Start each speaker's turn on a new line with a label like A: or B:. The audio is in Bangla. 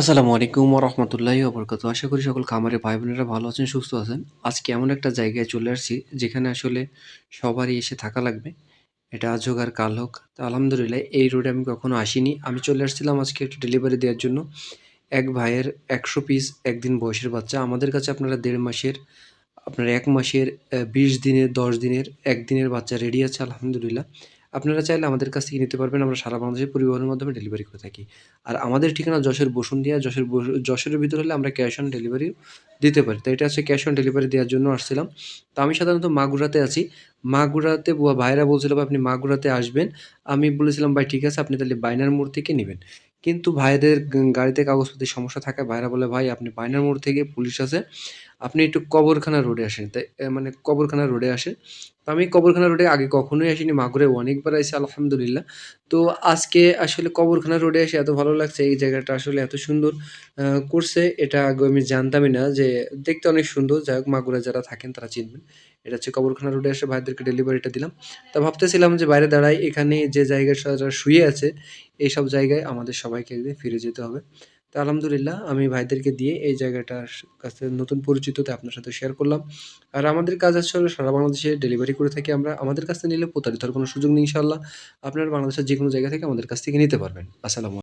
A: আসসালামু আলাইকুম রহমতুল্লাহি ওবরকাত আশা করি সকল খামারে ভাই বোনেরা ভালো আছেন, সুস্থ আছেন। আজকে এমন একটা জায়গায় চলে আসছি, যেখানে আসলে সবারই এসে থাকা লাগবে। এটা আজ হোক আর কাল হোক, তো আলহামদুলিল্লাহ এই রোডে আমি কখনো আসিনি। আমি চলে আসছিলাম আজকে একটু ডেলিভারি দেওয়ার জন্য। এক ভাইয়ের একশো পিস একদিন বয়সের বাচ্চা। আমাদের কাছে আপনারা দেড় মাসের, আপনার এক মাসের বিশ দিনের, দশ দিনের, একদিনের বাচ্চা রেডি আছে, আলহামদুলিল্লাহ। আপনারা চাইলে আমাদের কাছ থেকে নিতে পারবেন। আমরা সারা বাংলাদেশে পরিবহনের মাধ্যমে ডেলিভারি করে থাকি। আর আমাদের ঠিকানা যশোর বসুন্ধিয়া। যশোর যশোরের ভিতর হলে আমরা ক্যাশ অন ডেলিভারি দিতে পারি। তো এটা হচ্ছে ক্যাশ অন ডেলিভারি দেওয়ার জন্য আসছিলাম। তো আমি সাধারণত মাগুরাতে আছি। মাগুরাতে ভাইরা বলছিল আপনি মাগুরাতে আসবেন। আমি বলেছিলাম, ভাই, ঠিক আছে, আপনি তাহলে বাইনার মোড় থেকে নেবেন। কিন্তু ভাইদের গাড়িতে কাগজপত্রের সমস্যা থাকে। ভাইরা বলে, ভাই, আপনি বাইনার মোড় থেকে পুলিশ আছে। আপনি একটু কবরখানা রোডে আসেন। তাই মানে কবরখানা রোডে আসেন তো আমি কবরখানা রোডে আগে কখনোই আসিনি মাগুরে অনেকবার আসি আলহামদুলিল্লাহ। তো আজকে আসলে কবরখানা রোডে এসে এত ভালো লাগছে, এই জায়গাটা আসলে এত সুন্দর করছে। এটা আগে আমি জানতামই না যে, দেখতে অনেক সুন্দর। যাই হোক মাগুরা যারা থাকেন, তারা চিনবেন। এটা হচ্ছে কবরখানা রোডে এসে ভাইদেরকে ডেলিভারিটা দিলাম। তা ভাবতেছিলাম যে বাইরে দাঁড়াই এখানে যে জায়গায় যারা শুয়ে আছে, এইসব জায়গায় আমাদের সবাইকে একদিন ফিরে যেতে হবে। তো আলহামদুলিল্লাহ, আমি ভাইদেরকে দিয়ে এই জায়গাটার কাছে নতুন পরিচিততে আপনার সাথে শেয়ার করলাম। আর আমাদের কাজ আসলে সারা বাংলাদেশে ডেলিভারি করে থাকি আমরা। আমাদের কাছ নিলে প্রতারিত হওয়ার কোনো সুযোগ নেই ইনশাল্লাহ আপনারা বাংলাদেশের যে কোনো জায়গা থেকে আমাদের কাছ থেকে নিতে পারবেন। আসসালামু